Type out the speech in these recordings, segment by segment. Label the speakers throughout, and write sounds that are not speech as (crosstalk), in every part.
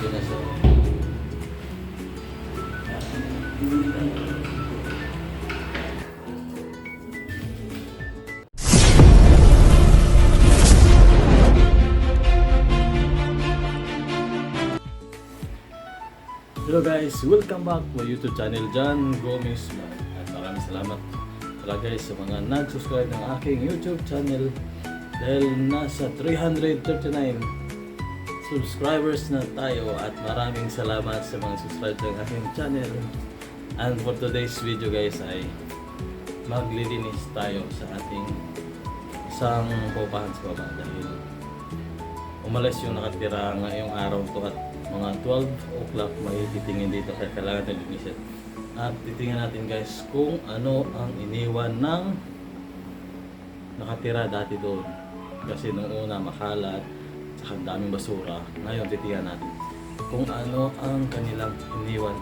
Speaker 1: Hello guys, welcome back to my YouTube channel John Gomez Vlog. At maraming salamat pala guys sa mga nag-subscribe ng aking YouTube channel dahil nasa 339 subscribers na tayo at maraming salamat sa mga subscribers ng aking channel. And for today's video guys ay maglilinis tayo sa ating isang pupahan sa baba dahil umalis yung nakatira ngayong araw to at mga 12 o'clock may titingin dito kaya kailangan natin linisin. At titingnan natin guys kung ano ang iniwan ng nakatira dati doon. Kasi nung una makalat, saka daming basura. Ngayon titingnan natin kung ano ang kanilang iniwan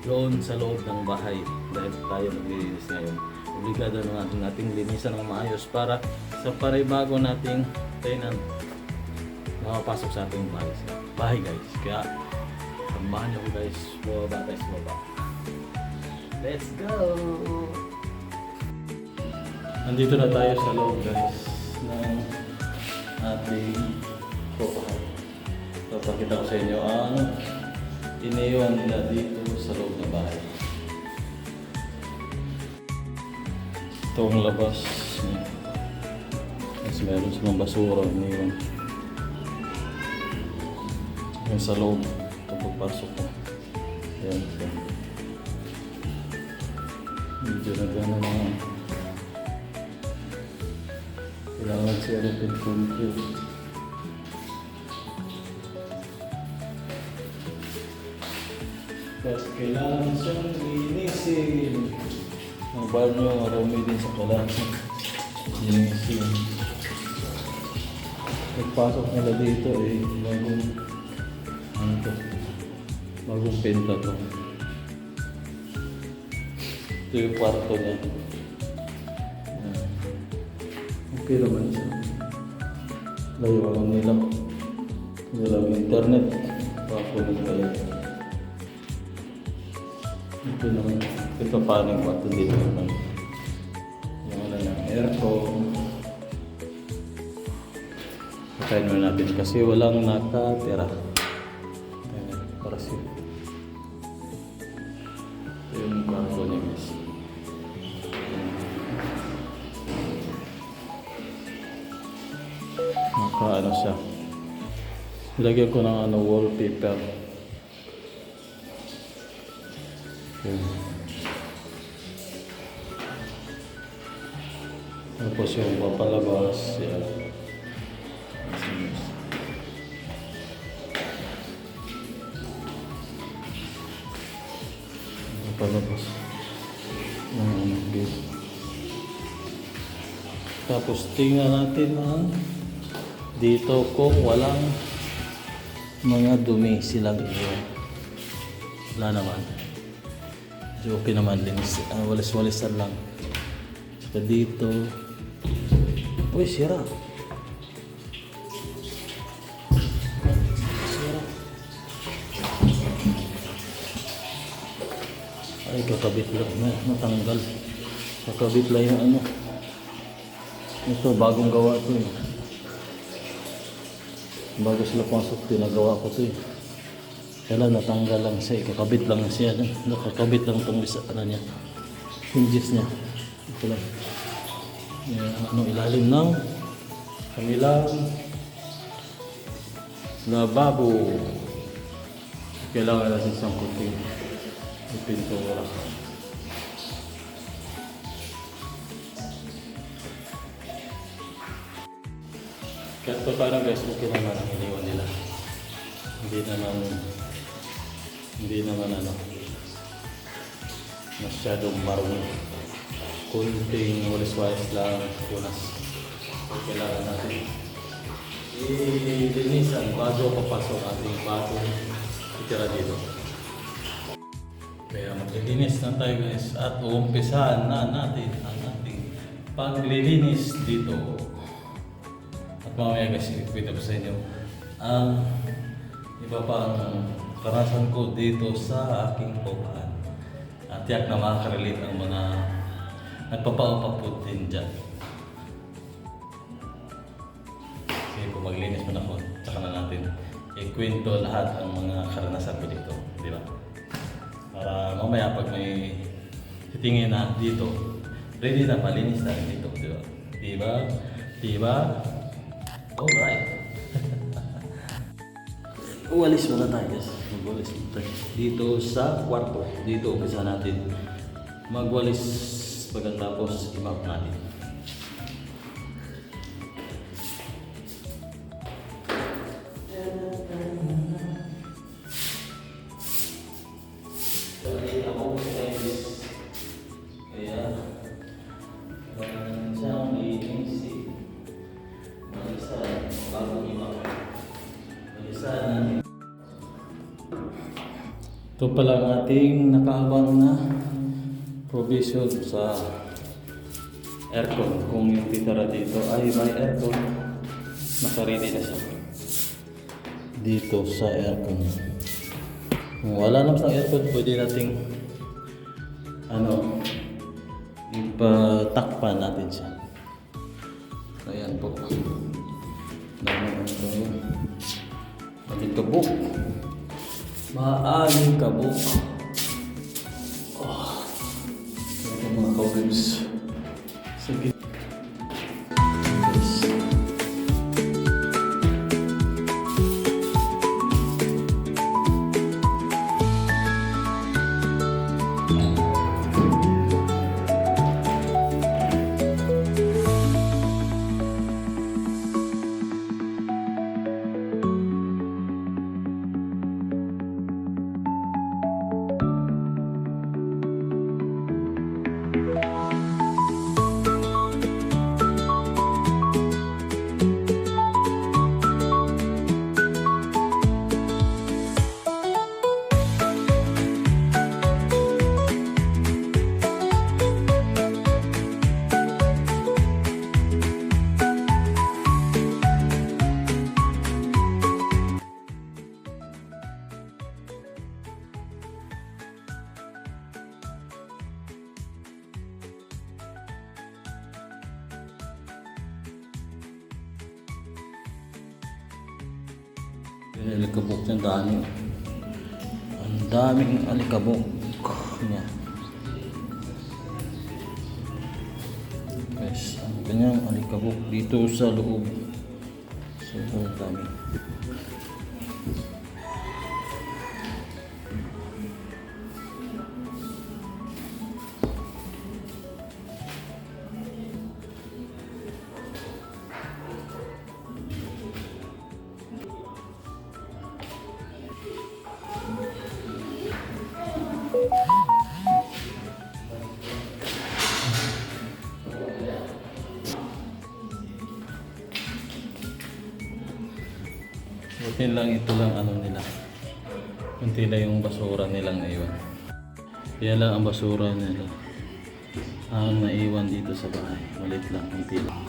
Speaker 1: doon sa loob ng bahay dahil tayo naglilinis ngayon. Obligado na natin nating linisan ng maayos para sa paribago nating tenant makapasok sa ating bahay. Bahay guys. Kaya samahan niyo ko guys. Bumaba tayo sa baba. Let's go! Nandito na tayo sa loob guys ng ating bahay. Papakita ko sa inyo ang iniwan nila dito sa loob ng bahay. Ito ang labas. Mas meron silang basura iniwan. Yung sa loob, ito pagpasok ko. Ayan. Medyo na gano'n mga kailangan si Aeroplane Computer. Tapos kailangan siyang linisin. Ang banyo, marami din sa kalasa. Linisin. Pagpasok nila dito eh, bagong ano to? Bagong penta to. Ito yung kwarto niya. Okay naman siya. Layo alam nila. Walang internet. Pakulit kayo. Ito naman. Ito paano yung kwarto dito naman. Yung wala ng aircon. Patayin mo natin kasi walang nakatira. Para si Ito yung kwarto niya guys. Naka ano siya. Lagyan ko ng ano wallpaper. Tingnan natin ang dito kung walang mga dumi silang iyon. Wala naman. Medyo okay naman din. Uh, walis-walisan lang. Saka dito. Uy, sira. Sira. Ay, kakabit lang. Na, natanggal. Kakabit lang yung ano. Ito, bagong gawa to eh. Bago sila pasok, pinagawa ko to eh. Kaya natanggal lang siya, eh. kakabit lang siya. Nakakabit lang itong isa, ano niya. Hinges niya. Ito lang. Yan, ano, ilalim ng kanilang lababo. Kailangan natin isang kuting yung pintura. Kahit pa paano guys, okay naman ang iniwan nila. Hindi naman, hindi naman ano, masyadong marumi. Kunting walis-walis lang, punas. Kailangan natin i-linisan bago papasok ating bagong itira dito. Kaya maglilinis na tayo guys at uumpisahan na natin ang ating paglilinis dito. Mamaya guys, ipita ko sa inyo ang Iba pa ang karanasan ko dito sa aking paupahan. At tiyak na makakarelate ang mga nagpapaupa din dyan. Sige po, maglinis muna ako. Tsaka na natin ikwento lahat ang mga karanasan ko dito. Di ba? Para mamaya pag may titingin na dito, ready na malinis na dito. Di ba? Di ba? Di ba? Alright. (laughs) Uwalis muna tayo guys. Magwalis muna tayo. Dito sa kwarto. Dito umpisa natin. Magwalis pagkatapos i-map natin. Pala ang ating nakaabang na provision sa aircon. Kung yung titira dito ay may aircon, nakaredy na siya. Dito sa aircon. Kung wala naman sa aircon, pwede nating ano, ipatakpan natin siya. Ayan po. Dami ano ito yun. Malikabok. Maaling kabok. Oh. Ito mga kawibs. Sa loob. Sobrang dami. Buti basura nila. Ang naiwan dito sa bahay. Malit lang, kunti lang.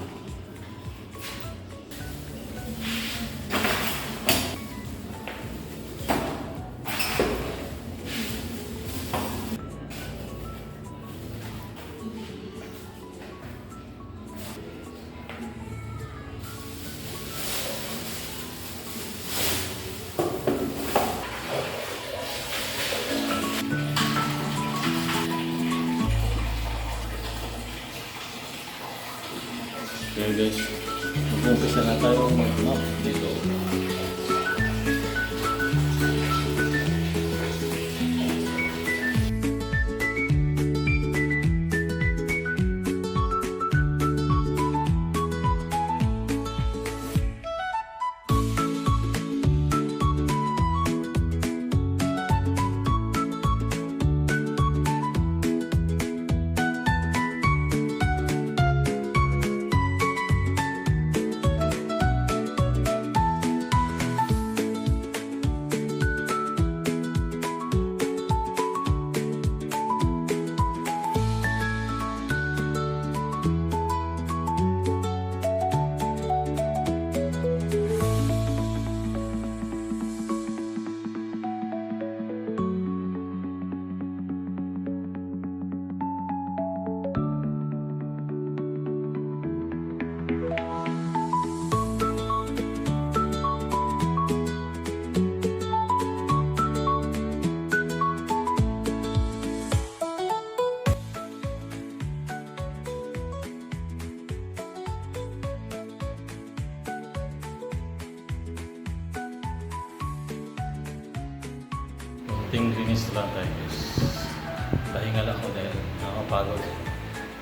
Speaker 1: Nakakapagod.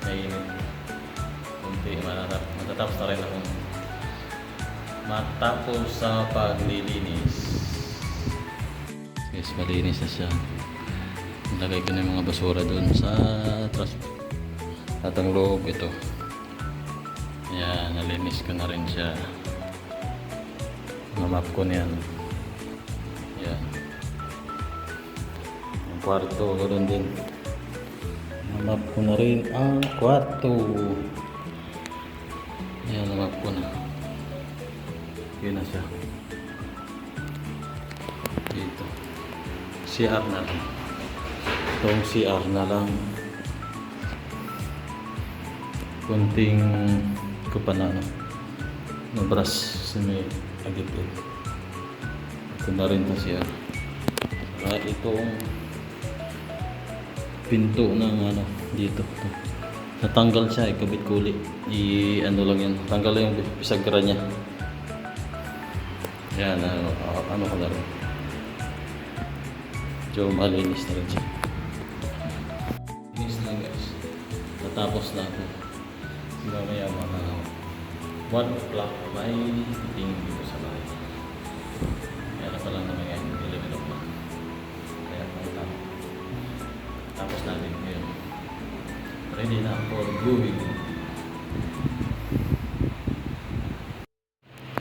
Speaker 1: Nainit. Kunti, matatap, matatapos na rin ako. Matapos sa paglilinis. Guys, malinis na siya. Nilagay ko na yung mga basura doon sa trash. At ang loob ito. Yan, nalinis ko na rin siya. Namap ko na yan. Yan. Ang kwarto, ganoon din. Namap ko na rin ang kwarto. Yan, namap ko na. Yun na siya. Dito. CR na lang. Itong CR na lang. Kunting ko na ano. Nabras sa may agipin. Ito na rin to CR. Itong pinto ng ano dito. Natanggal siya, ikabit kuli. I ano lang yan. Tanggal lang yung bisagra niya. Yan, ano, ano ko na rin. So, malinis na rin siya. Linis na guys. Natapos na ako. Mamaya mga 1 o'clock may meeting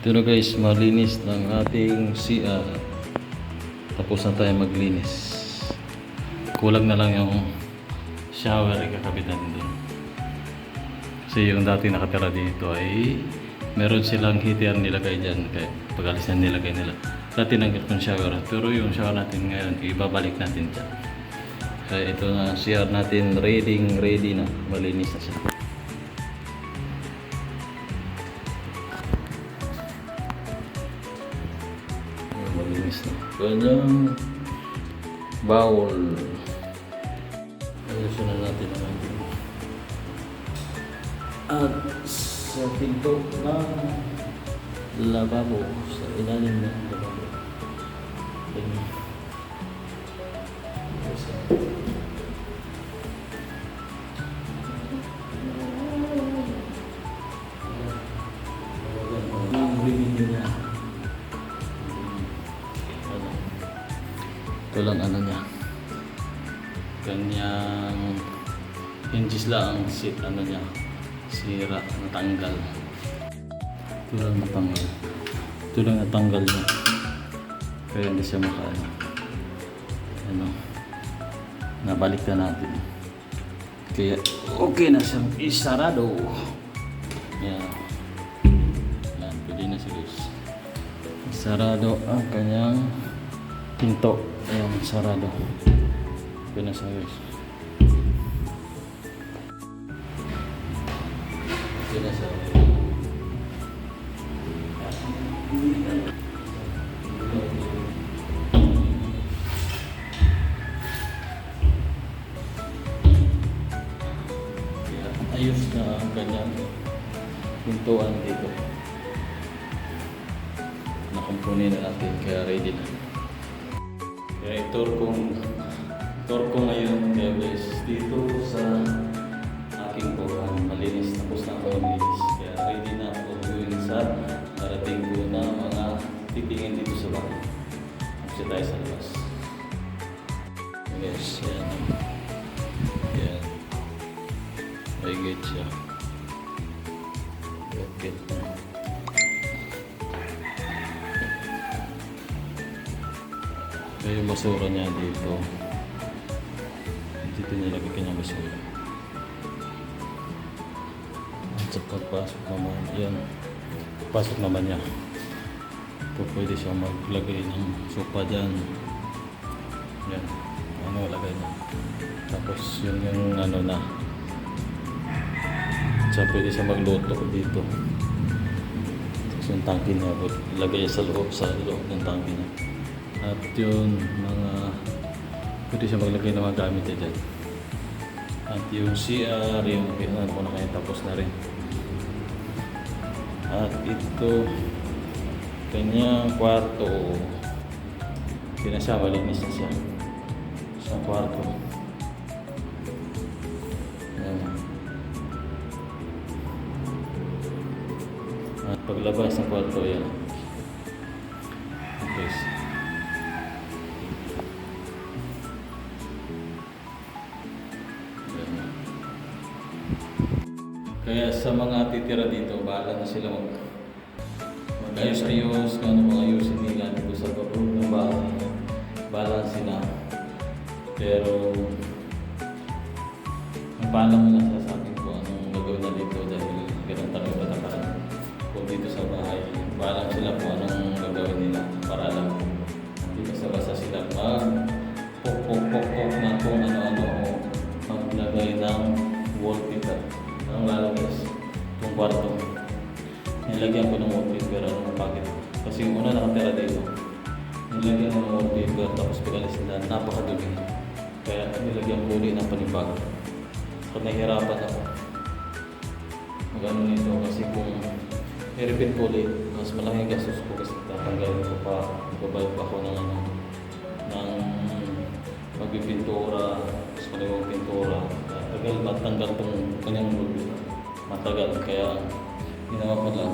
Speaker 1: Ito na guys, malinis ng ating CR. Tapos na tayo maglinis. Kulang na lang yung shower ikakabitan doon. Kasi yung dati nakatira dito ay meron silang heater nilagay dyan. Kaya pag-alis na nilagay nila. Dati nanggat yung shower. Pero yung shower natin ngayon, ibabalik natin dyan. Kaya ito na CR natin, ready, ready na. Malinis na siya. Kanyang bawol. Ayusin na natin ang ating at sa pinto ng lababo sa ilalim ng Ito lang ano niya. Kanyang hinges lang ang sit ano niya. Sira, natanggal. Ito lang natanggal. Ito lang natanggal niya. Kaya hindi siya makaano. Ano? Nabalik na natin. Kaya okay na siyang isarado. Yan. Yan, pwede na si Luis. Sarado ang kanyang pinto. Ayan, sarado. Siya. Kaya ayos na ang kanyang pintuan dito. Nakampunin na natin kaya ready na. Kaya i-tour kong tour ko ngayon kaya dito sa aking buwan malinis tapos na ako maglinis kaya ready na ako yun sa narating ko na mga titingin dito sa bahay. Kasi tayo sa labas. Yan. Yan. Basura niya dito. Dito nilagay kanyang basura. At sa pagpasok naman, yan. Pasok naman niya. Ito pwede siya maglagay ng sopa dyan. Yan. Ano lagay niya. Tapos yun yung ano na. Siya pwede siya magluto dito. Tapos yung tangke niya, lagay sa loob, sa loob ng tangke niya. At yun, mga pwede siya maglagay ng mga gamit niya dyan. At yung CR, yung ano ko na kayo tapos na rin. At ito, kanyang kwarto. Pinasya, malinis na siya. Sa kwarto. Ayan. At paglabas ng kwarto, yan. Kaya sa mga titira dito, bahala na sila mag mag-ayos-ayos, kung ano mga ayusin nila dito sa loob ng bahay. Bahala sila. Pero, ang paalam mo lang sa akin kung anong gagawin na dito dahil ganun talaga patakaran. Kung dito sa bahay, paalam sila kung anong gagawin nila para lang hindi basta-basta sila mag pok-pok-pok na kung ano-ano maglagay ng wallpaper. Ang yung kwarto. Nilagyan ko ng wallpaper, ano ng packet. Kasi yung una nakatira dito, nilagyan ko ng wallpaper tapos pagalis nila, napakadumi. Kaya nilagyan ko ulit ng panibago. So nahihirapan ako. Magano nito kasi kung i-repeat ko ulit, mas malaking gastos ko kasi tatanggalin ko pa, magbabayad pa ako ng ano, ng magbipintura, tapos malimang pintura. Tagal matanggal tong kanyang wallpaper. Matagal, kaya ginawa ko lang.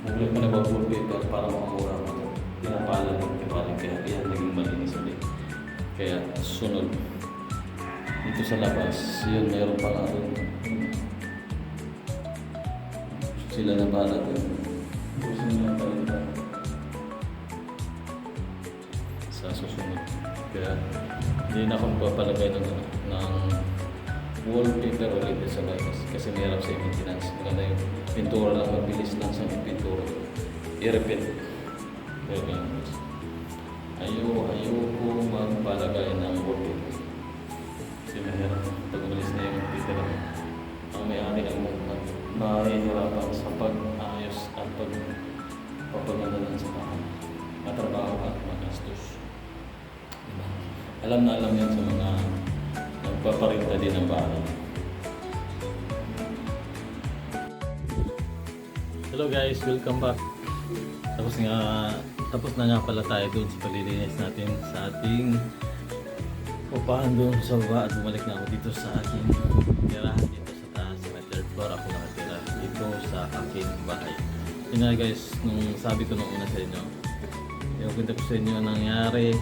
Speaker 1: Bumili ko na ba wallpaper para makamura ko. Pinapala ng pinapala kaya yan naging malinis ulit. Kaya sunod. Dito sa labas, yun, mayroon pa nga doon. Sila na pala doon. Gusto nila palitan. Sa susunod. Kaya hindi na ako magpapalagay ng, ano, ng wallpaper ulit sa labas. Kasi mahirap sa maintenance. Maganda yung pintura lang, mabilis lang sa pintura. I-repeat. Kaya ganyan guys. Ayaw, ayaw ko magpalagay ng wallpaper. Kasi mahirap pag umalis na yung titira. Ang may-ari ang mag- mahihirapan sa pag-ayos at pag papaganda sa bahay. Matrabaho at magastos. Diba? Alam na alam yan sa mga nagpaparinta din ng bahay. Hello guys, welcome back. Tapos nga, tapos na nga pala tayo doon sa paglilinis natin sa ating upahan doon sa baba at bumalik na ako dito sa aking tirahan dito sa taas sa third floor ako nakatira dito sa aking bahay. Yun nga guys, nung sabi ko nung una sa inyo, yung kwento ko sa inyo ang nangyari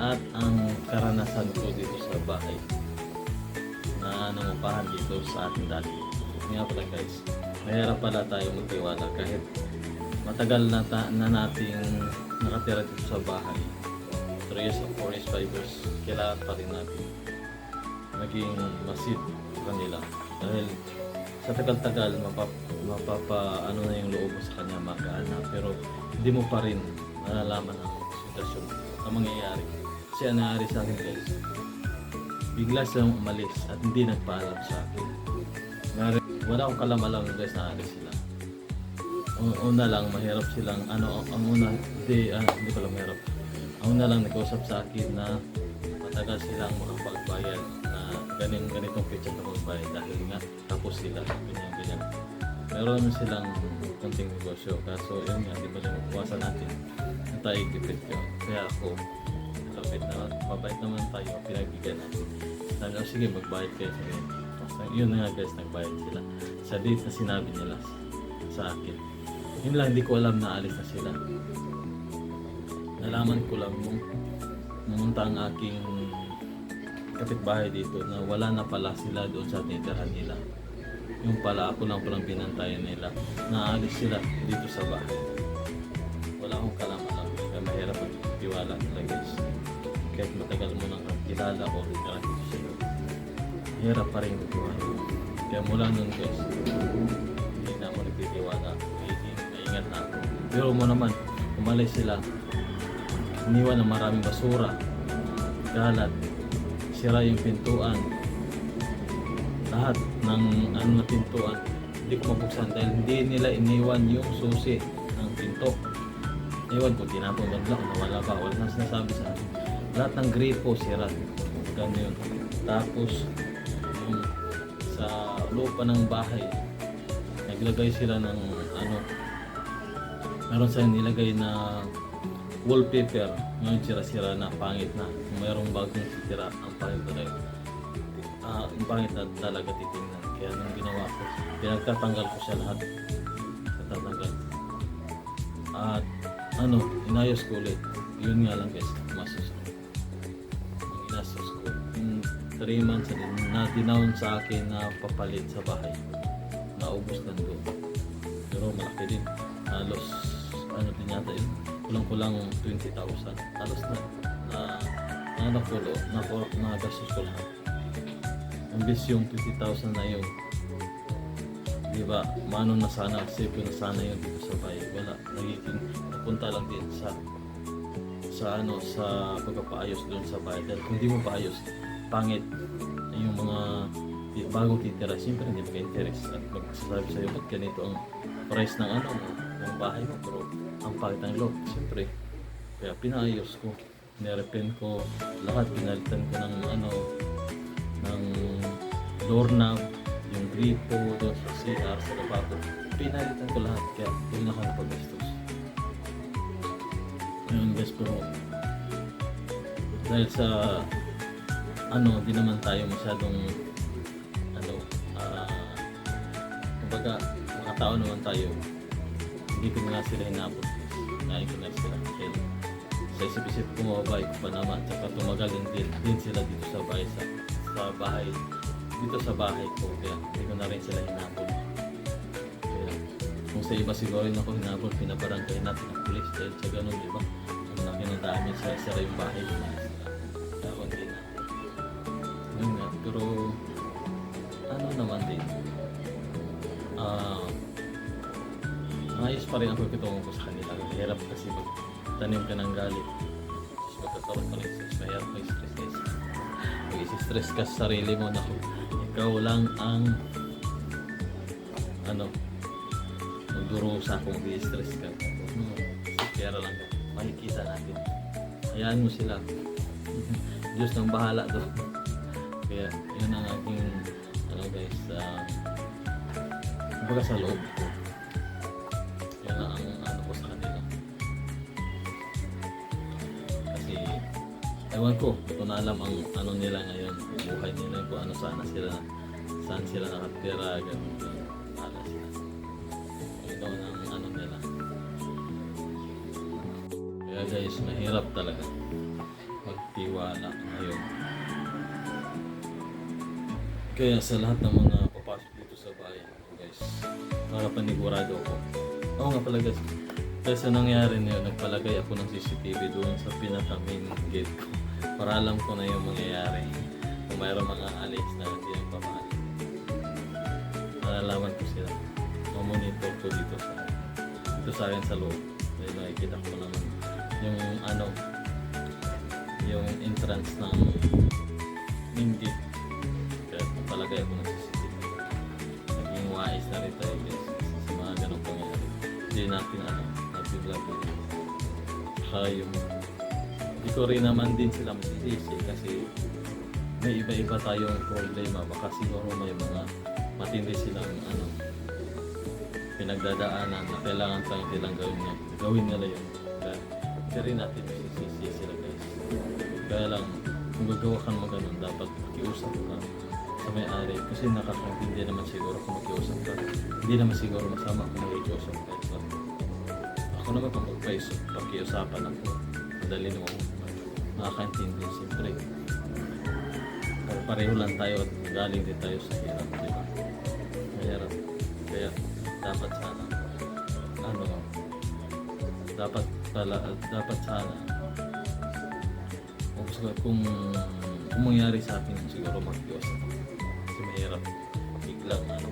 Speaker 1: at ang karanasan ko dito sa bahay na nangupahan dito sa ating dati. Nga pala guys, mahirap pala tayo magtiwala kahit matagal na, ta- na nating nakatira dito sa bahay. 3 years or 4 years, 5 years, kailangan pa rin natin maging masid sa kanila. Dahil sa tagal-tagal, mapap, mapapa, ano na yung loob mo sa kanya, magaan na. Pero hindi mo pa rin malalaman ang sitwasyon na mangyayari. Kasi ang nangyari sa akin guys, bigla silang umalis at hindi nagpaalam sa akin. Wala akong kalamalang guys na alis sila. Ang una lang, mahirap silang, ano, ang una, hindi, ah, hindi pala mahirap. Ang una lang nag-usap sa akin na matagal silang makapagbayad na ganin, ganitong pitsa na magbayad dahil nga tapos sila, ganyan, ganyan. Meron silang konting negosyo, kaso yun nga, di ba yung natin na tayo gipit ko. Kaya ako, lapit na, mabait naman tayo, pinagbigyan natin. Sabi, oh, sige, magbayad kayo sa ganyan. Tapos, yun na nga guys, nagbayad sila. Sa date na sinabi nila sa akin. Yun lang, hindi ko alam na alis na sila. Nalaman ko lang nung pumunta ang aking kapitbahay dito na wala na pala sila doon sa tinitirahan nila. Yung pala ako lang palang binantayan nila. Naalis sila dito sa bahay. Kilala o tira dito sa loob. Hirap pa rin magtiwala. Kaya mula nun guys, hindi na ako nagtitiwala. Maingat na ako. Pero mo naman, umalis sila. Iniwan ng maraming basura. Galat. Sira yung pintuan. Lahat ng ano na pintuan. Hindi ko mabuksan dahil hindi nila iniwan yung susi ng pinto. Ewan ko, tinapon ba lang, nawala ba? Wala na sinasabi sa akin. Lahat ng gripo sira. Ganun yun. Tapos, yung sa loob pa ng bahay, naglagay sila ng ano, meron silang nilagay na wallpaper. Ngayon sira-sira na, pangit na. Kung mayroong bagong titira, ang pangit na rin. Ah, ang pangit na talaga titingnan. Kaya nung ginawa ko, pinagtatanggal ko siya lahat. Tatanggal. At ano, inayos ko ulit. Yun nga lang guys, 3 months na din, na dinown sa akin na papalit sa bahay. Naubos lang doon. Pero malaki din. Halos, ano din yata yun. Kulang-kulang 20,000. Halos na, na, na napulo, na, na gastos ko lahat. Imbis yung 20,000 na yun, di ba, mano na sana, save ko na sana yun dito sa bahay. Wala, nagiging, napunta lang din sa sa ano sa pagpapaayos doon sa bahay dahil kung di mo paayos pangit yung mga bagong titira. Siyempre hindi magka-interest at magsasabi sa'yo ba't ganito ang price ng ano mo ng bahay mo? Pero ang pangit ng loob siyempre. Kaya pinaayos ko nirepen ko lahat pinalitan ko ng ano ng doorknob yung gripo doon sa CR sa lababo pinalitan ko lahat kaya na ako napagastos Ayun guys, pero dahil sa ano, di naman tayo masyadong ano, ah kumbaga, mga tao naman tayo, hindi ko na sila hinabot. Kinain ko na sila. Kaya sa isip-isip ko, mababay ko pa naman. Tsaka tumagal din, din, sila dito sa bahay, sa, sa bahay, dito sa bahay ko. Kaya hindi ko na rin sila hinabot. Kaya, kung sa iba siguro yun ako hinabol, pinabarangay natin ang pulis dahil sa ganun, di ba? Ang laki ng dami sa sira yung bahay ko Yun nga, pero ano naman din, ah, ayos pa rin ang pagkitungo ko sa kanila. Hirap kasi pag tanim ka ng galit. Tapos magkakaroon pa rin stress, mahirap may stress guys. Pag ka sa sarili mo na ikaw lang ang ano, magdurusa kung di-stress ka. No, pera lang ka. Makikita natin. Hayaan mo sila. (laughs) Diyos nang bahala doon. Kaya yun ang aking ano guys, uh, kumbaga sa loob ko. Yun ang ano ko sa kanila. Kasi ewan ko, hindi ko na alam ang ano nila ngayon, ang buhay nila, kung ano sana sila, saan sila nakatira, ganun, ganun. Bahala sila. Ito ang ano nila. Kaya guys, mahirap talaga magtiwala Kaya sa lahat ng mga papasok dito sa bayan, guys, para panigurado ako. Oo nga pala guys, kaya sa nangyari na yun, nagpalagay ako ng CCTV doon sa pinaka main gate ko. Para alam ko na yung mangyayari. Kung mayroong mga alis na hindi nagpapaalam. Malalaman ko sila. Mamonitor ko dito sa dito sa akin sa loob. Dahil nakikita ko naman yung ano yung entrance ng main gate. Hindi natin ano, nag-vlog yun. Saka yung hindi ko rin naman din sila masisisi kasi may iba-iba tayong problema. Baka siguro may mga matindi silang ano, pinagdadaanan na kailangan lang nilang gawin, niya, gawin nila yun. Kaya hindi rin natin masisisi sila guys. Kaya lang, kung gagawa ka naman ganun, dapat makiusap ka sa may-ari. Kasi nakakaintindi naman siguro kung makiusap ka. Hindi naman siguro masama kung makiusap ka. So, ako naman kung magpaisip, pakiusapan ako. Madali naman nakakaintindi siyempre. Pero pareho lang tayo at galing din tayo sa hirap, di ba? Mahirap. Kaya dapat sana, ano, dapat pala, dapat sana, kung, kung, kung mangyari sa akin, siguro mag-iwas ako. Kasi mahirap. Biglang, ano,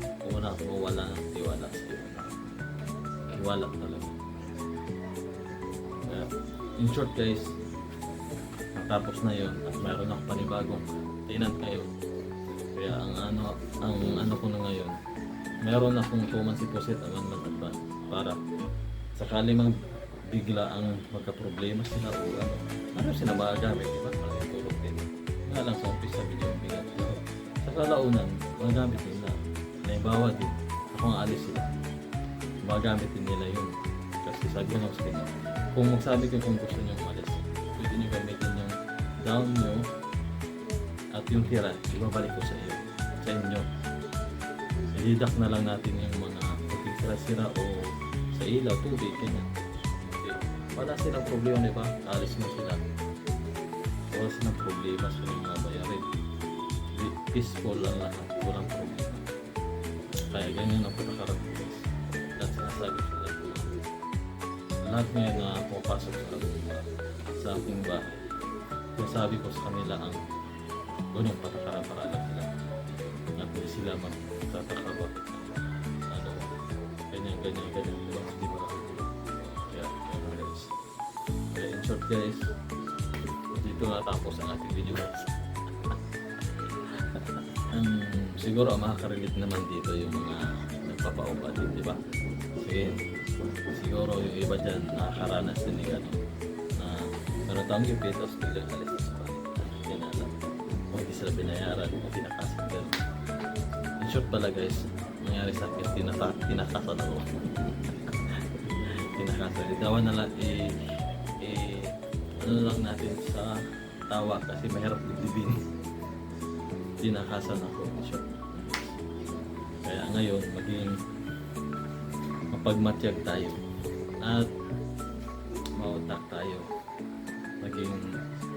Speaker 1: kung wala ako mawala ng tiwala sa iyo. Tiwala talaga. Kaya, in short guys, natapos na yon at mayroon ako panibagong tenant ngayon. Kaya ang ano, ang ano ko na ngayon, meron akong 2 months deposit at 1 month advance para sakali mang bigla ang magka-problema sila o ano, ano sila magagamit, di ba? Malaking tulong din. Nga lang sa umpisa, sa kalaunan, magagamit din na. Naibawa din. Ako ang alis sila. Magagamit din nila yun. Kasi sabi sa kanya, kung magsabi kayo kung gusto nyo umalis, pwede nyo gamitin yung down nyo at yung tira, ibabalik ko sa iyo, sa inyo. I-deduct na lang natin yung mga puting sira-sira o sa ilaw, tubig, ganyan. Okay. Wala silang problema, di ba? Alis mo sila. Wala silang problema sa mga bayarin. Peaceful lang lahat, walang problema. Kaya ganyan ang guys. At sinasabi ko lang. Lahat ngayon na pumapasok sa, sa aking bahay. Sinasabi ko sa kanila ang unang patakaran-paralan sila. Na pwede sila magtataka bakit ano, ganyan, ganyan, ganyan. Di ba? Hindi mo nakatulog. Kaya, yun guys. Kaya in short guys, dito natapos ang ating video guys. Siguro makaka-relate naman dito yung mga nagpapaupa din, di ba? Sige, siguro yung iba dyan nakakaranas din ng ano, na meron tayong gipit, tapos biglang alis sa bahay. Hindi na alam. O hindi sila binayaran, o tinakasan gano'n. In short pala guys, nangyari sa akin, tinaka, tinakasan ako. (laughs) tinakasan. Itawa na lang, i, i, ano lang natin sa tawa kasi mahirap dibdibin tinakasan ako in short. Ngayon, maging mapagmatyag tayo at mautak tayo. Maging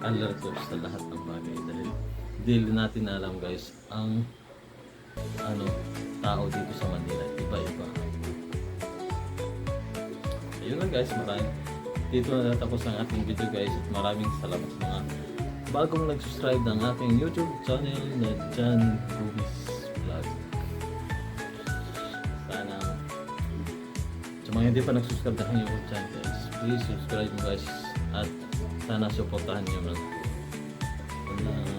Speaker 1: alerto sa lahat ng bagay dahil hindi natin alam guys ang ano tao dito sa Manila. Iba-iba. Ayun lang guys. Maraming dito na natapos ang ating video guys. At maraming salamat sa mga bagong nag-subscribe ng aking YouTube channel na John Ruiz mga hindi pa nag-subscribe ng aking YouTube channel guys, please subscribe mo guys at sana supportahan niyo lang. Wala.